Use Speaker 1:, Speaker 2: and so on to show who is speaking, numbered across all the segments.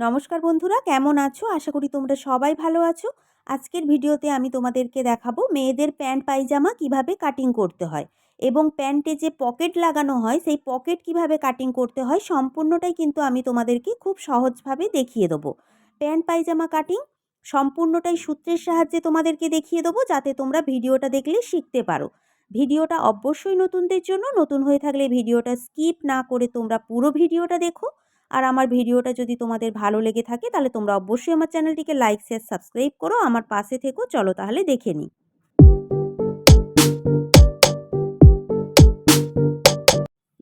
Speaker 1: নমস্কার বন্ধুরা, কেমন আছো? আশা করি তোমরা সবাই ভালো আছো। আজকের ভিডিওতে আমি তোমাদেরকে দেখাবো মেয়েদের প্যান্ট পায়জামা কীভাবে কাটিং করতে হয় এবং প্যান্টে যে পকেট লাগানো হয়, সেই পকেট কীভাবে কাটিং করতে হয় সম্পূর্ণটাই কিন্তু আমি তোমাদেরকে খুব সহজভাবে দেখিয়ে দেবো। প্যান্ট পায়জামা কাটিং সম্পূর্ণটাই সূত্রের সাহায্যে তোমাদেরকে দেখিয়ে দেবো, যাতে তোমরা ভিডিওটা দেখলে শিখতে পারো। ভিডিওটা অবশ্যই নতুনদের জন্য, নতুন হয়ে থাকলে ভিডিওটা স্কিপ না করে তোমরা পুরো ভিডিওটা দেখো। আর আমার ভিডিওটা যদি তোমাদের ভালো লেগে থাকে, তাহলে তোমরা অবশ্যই আমার চ্যানেলটিকে লাইক, শেয়ার, সাবস্ক্রাইব করো। আমার পাশে থেকো, চলো তাহলে দেখে নিই।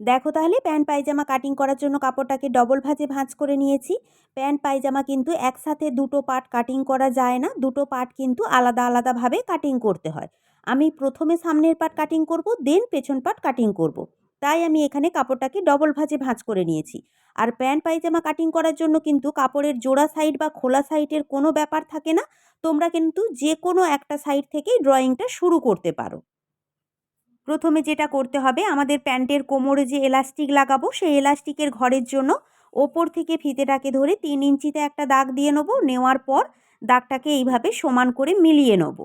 Speaker 1: দেখো তাহলে, প্যান্ট, পায়জামা কাটিং করার জন্য কাপড়টাকে ডবল ভাঁজে ভাঁজ করে নিয়েছি। প্যান্ট, পায়জামা কিন্তু একসাথে দুটো পার্ট কাটিং করা যায় না, দুটো পার্ট কিন্তু আলাদা আলাদাভাবে কাটিং করতে হয়। আমি প্রথমে সামনের পার্ট কাটিং করব দেন পেছন পার্ট কাটিং করব। তাই আমি এখানে কাপড়টাকে ডবল ভাঁজে ভাঁজ করে নিয়েছি। আর প্যান্ট পায়জামা কাটিং করার জন্য কিন্তু কাপড়ের জোড়া সাইড বা খোলা সাইডের কোনো ব্যাপার থাকে না। তোমরা কিন্তু যে কোনো একটা সাইড থেকেই ড্রয়িংটা শুরু করতে পারো। প্রথমে যেটা করতে হবে, আমাদের প্যান্টের কোমরে যে এলাস্টিক লাগাবো, সেই এলাস্টিকের ঘরের জন্য ওপর থেকে ফিতেটাকে ধরে তিন ইঞ্চিতে একটা দাগ দিয়ে নেব। নেওয়ার পর দাগটাকে এইভাবে সমান করে মিলিয়ে নেব।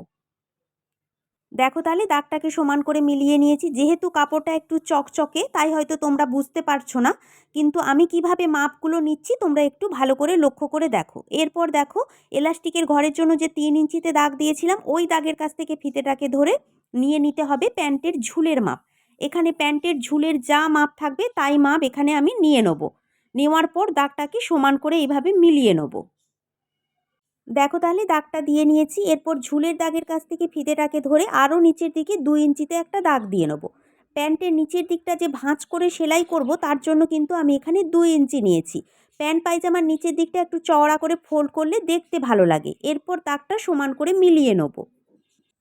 Speaker 1: দেখো তাহলে দাগটাকে সমান করে মিলিয়ে নিয়েছি। যেহেতু কাপড়টা একটু চকচকে, তাই হয়তো তোমরা বুঝতে পারছ না। কিন্তু আমি কীভাবে মাপগুলো নিচ্ছি, তোমরা একটু ভালো করে লক্ষ্য করে দেখো। এরপর দেখো, এলাস্টিকের ঘরের জন্য যে তিন ইঞ্চিতে দাগ দিয়েছিলাম, ওই দাগের কাছ থেকে ফিতেটাকে ধরে নিয়ে নিতে হবে প্যান্টের ঝুলের মাপ। এখানে প্যান্টের ঝুলের যা মাপ থাকবে, তাই মাপ এখানে আমি নিয়ে নেব। নেওয়ার পর দাগটাকে সমান করে এইভাবে মিলিয়ে নেব। দেখো তাহলে দাগটা দিয়ে নিয়েছি, এরপর ঝুলের দাগের কাছ থেকে ফিতেটাকে ধরে আরও নিচের দিকে দুই ইঞ্চিতে একটা দাগ দিয়ে নেব। প্যান্টের নিচের দিকটা যে ভাঁজ করে সেলাই করব, তার জন্য কিন্তু আমি এখানে দুই ইঞ্চি নিয়েছি। প্যান্ট পায়জামার নিচের দিকটা একটু চওড়া করে ফোল্ড করলে দেখতে ভালো লাগে, এরপর দাগটা সমান করে মিলিয়ে নেব।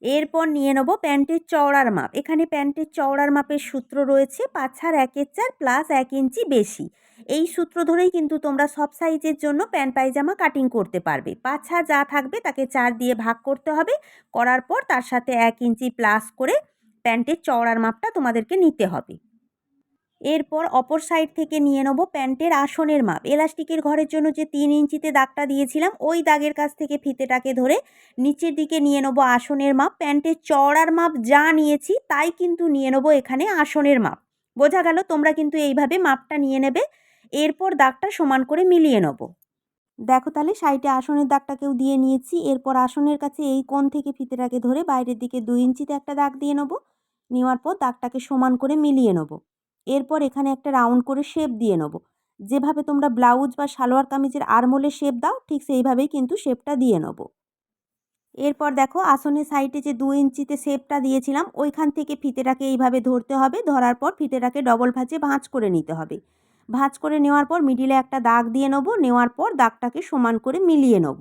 Speaker 1: এরপর নিয়ে নেব প্যান্টের চওড়ার মাপ, এখানে প্যান্টের চওড়ার মাপের সূত্র রয়েছে পাঁচ হার একের চার প্লাস এক ইঞ্চি বেশি। এই সূত্র ধরেই কিন্তু তোমরা সব সাইজের জন্য প্যান্ট পায়জামা কাটিং করতে পারবে। পাছা যা থাকবে তাকে চার দিয়ে ভাগ করতে হবে। করার পর তার সাথে এক ইঞ্চি প্লাস করে প্যান্টের চওড়ার মাপটা তোমাদেরকে নিতে হবে। এরপর অপর সাইড থেকে নিয়ে নেব প্যান্টের আসনের মাপ। এলাস্টিকের ঘরের জন্য যে তিন ইঞ্চিতে দাগটা দিয়েছিলাম, ওই দাগের কাছ থেকে ফিতেটাকে ধরে নিচের দিকে নিয়ে নেব আসনের মাপ। প্যান্টের চওড়ার মাপ যা নিয়েছি তাই কিন্তু নিয়ে নেব এখানে আসনের মাপ। বোঝা গেল তোমরা কিন্তু এইভাবে মাপটা নিয়ে নেবে। এরপর দাগটা সমান করে মিলিয়ে নেব। দেখো তাহলে সাইডে আসনের দাগটাকেও দিয়ে নিয়েছি। এরপর আসনের কাছে এই কোণ থেকে ফিতেটাকে ধরে বাইরের দিকে দুই ইঞ্চিতে একটা দাগ দিয়ে নেব। নেওয়ার পর দাগটাকে সমান করে মিলিয়ে নেব। এরপর এখানে একটা রাউন্ড করে শেপ দিয়ে নেব। যেভাবে তোমরা ব্লাউজ বা সালোয়ার কামিজের আরমোলে শেপ দাও, ঠিক সেইভাবেই কিন্তু শেপটা দিয়ে নেব। এরপর দেখো আসনের সাইডে যে দু ইঞ্চিতে শেপটা দিয়েছিলাম, ওইখান থেকে ফিতেটাকে এইভাবে ধরতে হবে। ধরার পর ফিতেটাকে ডবল ভাঁজে ভাঁজ করে নিতে হবে। ভাঁজ করে নেওয়ার পর মিডিলে একটা দাগ দিয়ে নেব, নেওয়ার পর দাগটাকে সমান করে মিলিয়ে নেব।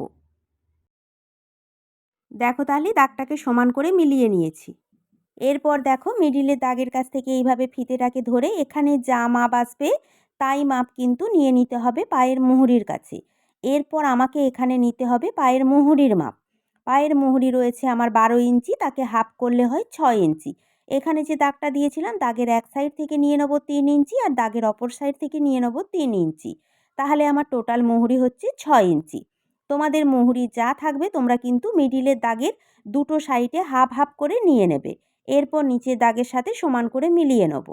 Speaker 1: দেখো তাহলে দাগটাকে সমান করে মিলিয়ে নিয়েছি। এরপর দেখো মিডিলের দাগের কাছ থেকে এইভাবে ফিতেটাকে ধরে এখানে যা মাপ আসবে তাই মাপ কিন্তু নিয়ে নিতে হবে পায়ের মুহুরির কাছে। এরপর আমাকে এখানে নিতে হবে পায়ের মুহুরির মাপ। পায়ের মুহুরি রয়েছে আমার বারো ইঞ্চি, তাকে হাফ করলে হয় ছয় ইঞ্চি। এখানে যে দাগটা দিয়েছিলাম, দাগের এক সাইড থেকে নিয়ে নেব তিন ইঞ্চি আর দাগের অপর সাইড থেকে নিয়ে নেব তিন ইঞ্চি। তাহলে আমার টোটাল মুহুরি হচ্ছে ছয় ইঞ্চি। তোমাদের মুহুরি যা থাকবে, তোমরা কিন্তু মিডিলের দাগের দুটো সাইডে হাফ হাফ করে নিয়ে নেবে। এরপর নিচের দাগের সাথে সমান করে মিলিয়ে নেব।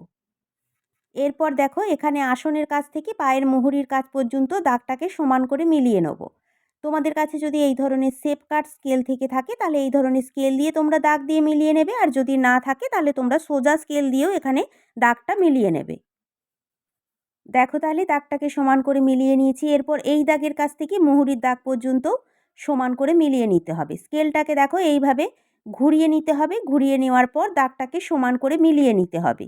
Speaker 1: এরপর দেখো, এখানে আসনের কাছ থেকে পায়ের মুহুরির কাজ পর্যন্ত দাগটাকে সমান করে মিলিয়ে নেব। তোমাদের কাছে যদি এই ধরনের সেপ কাট স্কেল থেকে থাকে, তাহলে এই ধরনের স্কেল দিয়ে তোমরা দাগ দিয়ে মিলিয়ে নেবে। আর যদি না থাকে, তাহলে তোমরা সোজা স্কেল দিয়েও এখানে দাগটা মিলিয়ে নেবে। দেখো তাহলে দাগটাকে সমান করে মিলিয়ে নিয়েছি। এরপর এই দাগের কাছ থেকে মুহুরির দাগ পর্যন্ত সমান করে মিলিয়ে নিতে হবে। স্কেলটাকে দেখো এইভাবে ঘুরিয়ে নিতে হবে। ঘুরিয়ে নেওয়ার পর দাগটাকে সমান করে মিলিয়ে নিতে হবে।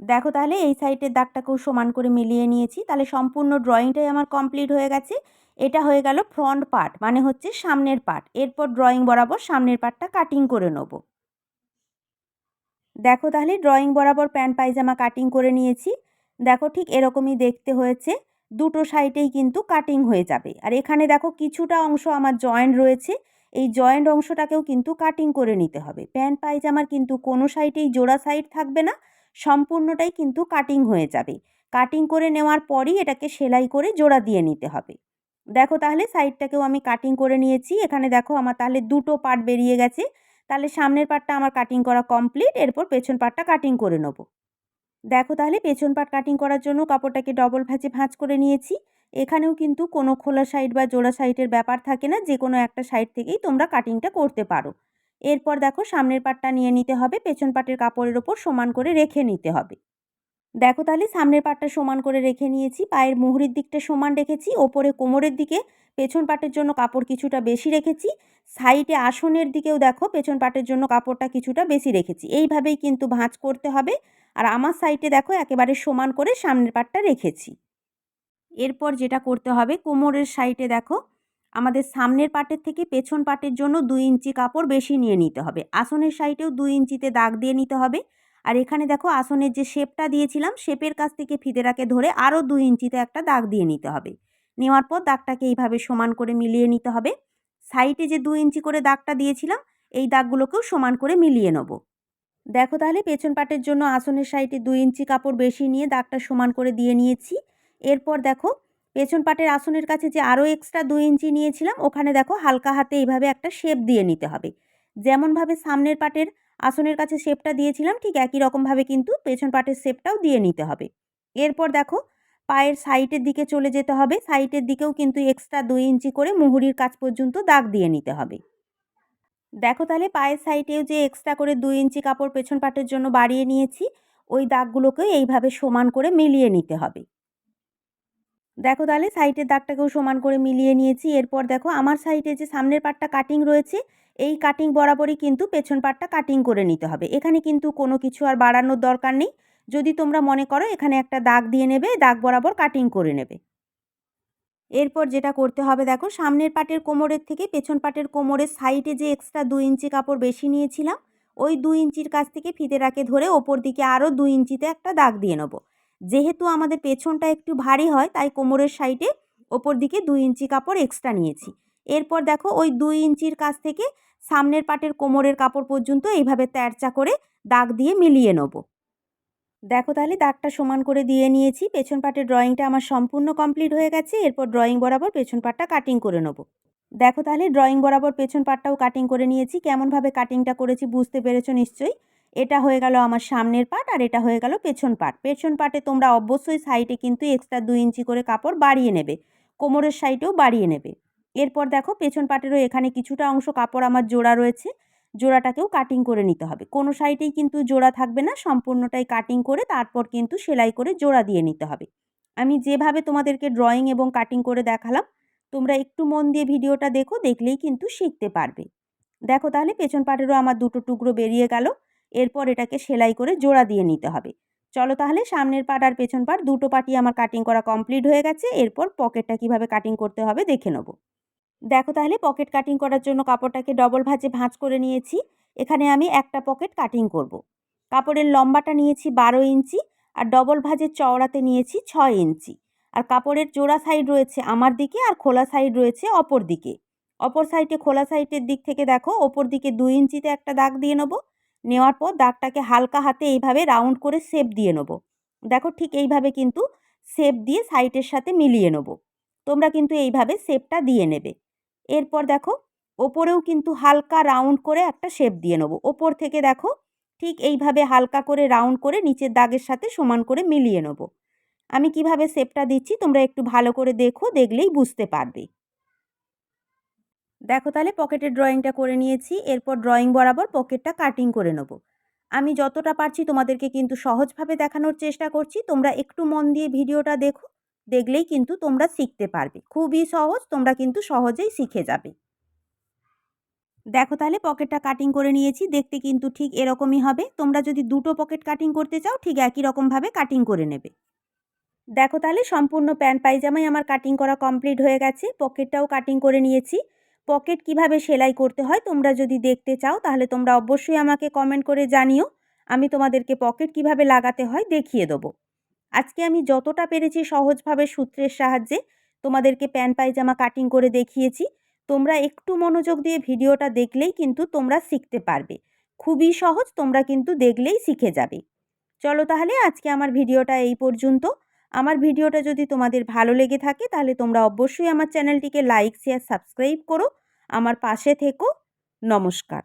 Speaker 1: দেখো তাহলে এই সাইডের দাগটাকেও সমান করে মিলিয়ে নিয়েছি। তাহলে সম্পূর্ণ ড্রয়িংটাই আমার কমপ্লিট হয়ে গেছে। এটা হয়ে গেল ফ্রন্ট পার্ট মানে হচ্ছে সামনের পার্ট এরপর ড্রয়িং বরাবর সামনের পার্টটা কাটিং করে নেব। দেখো তাহলে ড্রয়িং বরাবর প্যান্ট পায়জামা কাটিং করে নিয়েছি। দেখো ঠিক এরকমই দেখতে হয়েছে। দুটো সাইডেই কিন্তু কাটিং হয়ে যাবে। আর এখানে দেখো কিছুটা অংশ আমার জয়েন্ট রয়েছে। এই জয়েন্ট অংশটাকেও কিন্তু কাটিং করে নিতে হবে। প্যান্ট পায়জামার কিন্তু কোনো সাইডেই জোড়া সাইড থাকবে না। সম্পূর্ণটাই কিন্তু কাটিং হয়ে যাবে। কাটিং করে নেওয়ার পরই এটাকে সেলাই করে জোড়া দিয়ে নিতে হবে। দেখো তাহলে সাইডটাকেও আমি কাটিং করে নিয়েছি। এখানে দেখো আমার তাহলে দুটো পার্ট বেরিয়ে গেছে। তাহলে সামনের পার্টটা আমার কাটিং করা কমপ্লিট এরপর পেছন পার্টটা কাটিং করে নেব। দেখো তাহলে পেছন পাট কাটিং করার জন্য কাপড়টাকে ডবল ভাঁজে ভাঁজ করে নিয়েছি। এখানেও কিন্তু কোনো খোলা সাইড বা জোড়া সাইডের ব্যাপার থাকে না। যে কোনো একটা সাইড থেকেই তোমরা কাটিংটা করতে পারো। এরপর দেখো সামনের পাটটা নিয়ে নিতে হবে, পেছন পাটের কাপড়ের ওপর সমান করে রেখে নিতে হবে। দেখো তাহলে সামনের পাটটা সমান করে রেখে নিয়েছি, পায়ের মুহুরির দিকটা সমান রেখেছি, ওপরে কোমরের দিকে পেছন পাটের জন্য কাপড় কিছুটা বেশি রেখেছি, সাইডে আসনের দিকেও দেখো পেছন পাটের জন্য কাপড়টা কিছুটা বেশি রেখেছি। এইভাবেই কিন্তু ভাঁজ করতে হবে আর আমার সাইডে দেখো একেবারে সমান করে সামনের পাটটা রেখেছি। এরপর যেটা করতে হবে, কোমরের সাইডে দেখো আমাদের সামনের পাটের থেকে পেছন পাটের জন্য দুই ইঞ্চি কাপড় বেশি নিয়ে নিতে হবে। আসনের সাইডেও দুই ইঞ্চিতে দাগ দিয়ে নিতে হবে। আর এখানে দেখো আসনের যে শেপটা দিয়েছিলাম, শেপের কাছ থেকে ফিতেটাকে ধরে আরও দুই ইঞ্চিতে একটা দাগ দিয়ে নিতে হবে। নেওয়ার পর দাগটাকে এইভাবে সমান করে মিলিয়ে নিতে হবে। সাইডে যে দুই ইঞ্চি করে দাগটা দিয়েছিলাম, এই দাগগুলোকেও সমান করে মিলিয়ে নেব। দেখো তাহলে পেছন পাটের জন্য আসনের সাইডে দুই ইঞ্চি কাপড় বেশি নিয়ে দাগটা সমান করে দিয়ে নিয়েছি। এরপর দেখো পেছন পাটের আসনের কাছে যে আরও এক্সট্রা দুই ইঞ্চি নিয়েছিলাম, ওখানে দেখো হালকা হাতে এইভাবে একটা শেপ দিয়ে নিতে হবে। যেমনভাবে সামনের পাটের আসনের কাছে শেপটা দিয়েছিলাম, ঠিক একই রকমভাবে কিন্তু পেছন পাটের শেপটাও দিয়ে নিতে হবে। এরপর দেখো পায়ের সাইটের দিকে চলে যেতে হবে সাইটের দিকেও কিন্তু এক্সট্রা দুই ইঞ্চি করে মুহুরির কাজ পর্যন্ত দাগ দিয়ে নিতে হবে। দেখো তাহলে পায়ের সাইটেও যে এক্সট্রা করে দুই ইঞ্চি কাপড় পেছন পাটের জন্য বাড়িয়ে নিয়েছি, ওই দাগগুলোকে এইভাবে সমান করে মিলিয়ে নিতে হবে। দেখো তাহলে সাইডের দাগটাকেও সমান করে মিলিয়ে নিয়েছি। এরপর দেখো আমার সাইডে যে সামনের পাটটা কাটিং রয়েছে, এই কাটিং বরাবরই কিন্তু পেছন পাটটা কাটিং করে নিতে হবে। এখানে কিন্তু কোনো কিছু আর বাড়ানোর দরকার নেই। যদি তোমরা মনে করো এখানে একটা দাগ দিয়ে নেবে, দাগ বরাবর কাটিং করে নেবে। এরপর যেটা করতে হবে দেখো, সামনের পাটের কোমরের থেকে পেছন পাটের কোমরের সাইডে যে এক্সট্রা দুই ইঞ্চি কাপড় বেশি নিয়েছিলাম, ওই দুই ইঞ্চির কাছ থেকে ফিতেটাকে ধরে ওপর দিকে আরও দুই ইঞ্চিতে একটা দাগ দিয়ে নেব। যেহেতু আমাদের পেছনটা একটু ভারী হয়, তাই কোমরের সাইডে ওপর দিকে দুই ইঞ্চি কাপড় এক্সট্রা নিয়েছি। এরপর দেখো ওই দুই ইঞ্চির কাছ থেকে সামনের পাটের কোমরের কাপড় পর্যন্ত এইভাবে তেরচা করে দাগ দিয়ে মিলিয়ে নেব। দেখো তাহলে দাগটা সমান করে দিয়ে নিয়েছি, পেছন পাটের ড্রয়িংটা আমার সম্পূর্ণ কমপ্লিট হয়ে গেছে, এরপর ড্রয়িং বরাবর পেছন পাটটা কাটিং করে নেব। দেখো তাহলে ড্রয়িং বরাবর পেছন পাটটাও কাটিং করে নিয়েছি, কেমনভাবে কাটিংটা করেছি বুঝতে পেরেছ নিশ্চয়ই? এটা হয়ে গেল আমার সামনের পাট আর এটা হয়ে গেল পেছন পাট। পেছন পাটে তোমরা অবশ্যই সাইডে কিন্তু এক্সট্রা দুই ইঞ্চি করে কাপড় বাড়িয়ে নেবে, কোমরের সাইডেও বাড়িয়ে নেবে। এরপর দেখো পেছন পাটেরও এখানে কিছুটা অংশ কাপড় আমার জোড়া রয়েছে, জোড়াটাকেও কাটিং করে নিতে হবে। কোনো সাইডেই কিন্তু জোড়া থাকবে না, সম্পূর্ণটাই কাটিং করে তারপর কিন্তু সেলাই করে জোড়া দিয়ে নিতে হবে। আমি যেভাবে তোমাদেরকে ড্রয়িং এবং কাটিং করে দেখালাম, তোমরা একটু মন দিয়ে ভিডিওটা দেখো, দেখলেই কিন্তু শিখতে পারবে। দেখো তাহলে পেছন পাটেরও আমার দুটো টুকরো বেরিয়ে গেল। এরপর এটাকে সেলাই করে জোড়া দিয়ে নিতে হবে। চলো তাহলে সামনের পাট আর পেছন পাট দুটো পাটি আমার কাটিং করা কমপ্লিট হয়ে গেছে, এরপর পকেটটা কীভাবে কাটিং করতে হবে দেখে নেব। দেখো তাহলে পকেট কাটিং করার জন্য কাপড়টাকে ডবল ভাঁজে ভাঁজ করে নিয়েছি, এখানে আমি একটা পকেট কাটিং করব। কাপড়ের লম্বাটা নিয়েছি বারো ইঞ্চি আর ডবল ভাঁজের চওড়াতে নিয়েছি ছয় ইঞ্চি। আর কাপড়ের জোড়া সাইড রয়েছে আমার দিকে আর খোলা সাইড রয়েছে অপর দিকে। অপর সাইডে খোলা সাইডের দিক থেকে দেখো, ওপর দিকে দুই ইঞ্চিতে একটা দাগ দিয়ে নেব। নেওয়ার পর দাগটাকে হালকা হাতে এইভাবে রাউন্ড করে শেপ দিয়ে নেব। দেখো ঠিক এইভাবে কিন্তু শেপ দিয়ে সাইটের সাথে মিলিয়ে নেব। তোমরা কিন্তু এইভাবে শেপটা দিয়ে নেবে। এরপর দেখো ওপরেও কিন্তু হালকা রাউন্ড করে একটা শেপ দিয়ে নেব। ওপর থেকে দেখো ঠিক এইভাবে হালকা করে রাউন্ড করে নিচের দাগের সাথে সমান করে মিলিয়ে নেব। আমি কীভাবে শেপটা দিচ্ছি তোমরা একটু ভালো করে দেখো, দেখলেই বুঝতে পারবে। দেখো তাহলে পকেটের ড্রয়িংটা করে নিয়েছি, এরপর ড্রয়িং বরাবর পকেটটা কাটিং করে নেব। আমি যতটা পারছি তোমাদেরকে কিন্তু সহজভাবে দেখানোর চেষ্টা করছি, তোমরা একটু মন দিয়ে ভিডিওটা দেখো, দেখলেই কিন্তু তোমরা শিখতে পারবে। খুবই সহজ, তোমরা কিন্তু সহজেই শিখে যাবে। দেখো তাহলে পকেটটা কাটিং করে নিয়েছি, দেখতে কিন্তু ঠিক এরকমই হবে। তোমরা যদি দুটো পকেট কাটিং করতে চাও, ঠিক একই রকমভাবে কাটিং করে নেবে। দেখো তাহলে সম্পূর্ণ প্যান্ট পাইজামাই আমার কাটিং করা কমপ্লিট হয়ে গেছে, পকেটটাও কাটিং করে নিয়েছি। পকেট কীভাবে সেলাই করতে হয় তোমরা যদি দেখতে চাও, তাহলে তোমরা অবশ্যই আমাকে কমেন্ট করে জানিও। আমি তোমাদেরকে পকেট কীভাবে লাগাতে হয় দেখিয়ে দেবো। আজকে আমি যতটা পেরেছি সহজভাবে সূত্রের সাহায্যে তোমাদেরকে প্যান পায়জামা কাটিং করে দেখিয়েছি। তোমরা একটু মনোযোগ দিয়ে ভিডিওটা দেখলেই কিন্তু তোমরা শিখতে পারবে। খুবই সহজ, তোমরা কিন্তু দেখলেই শিখে যাবে। চলো তাহলে আজকে আমার ভিডিওটা এই পর্যন্ত। আমার ভিডিওটা যদি তোমাদের ভালো লেগে থাকে, তাহলে তোমরা অবশ্যই আমার চ্যানেলটিকে লাইক শেয়ার সাবস্ক্রাইব করো। আমার পাশে থেকো। নমস্কার।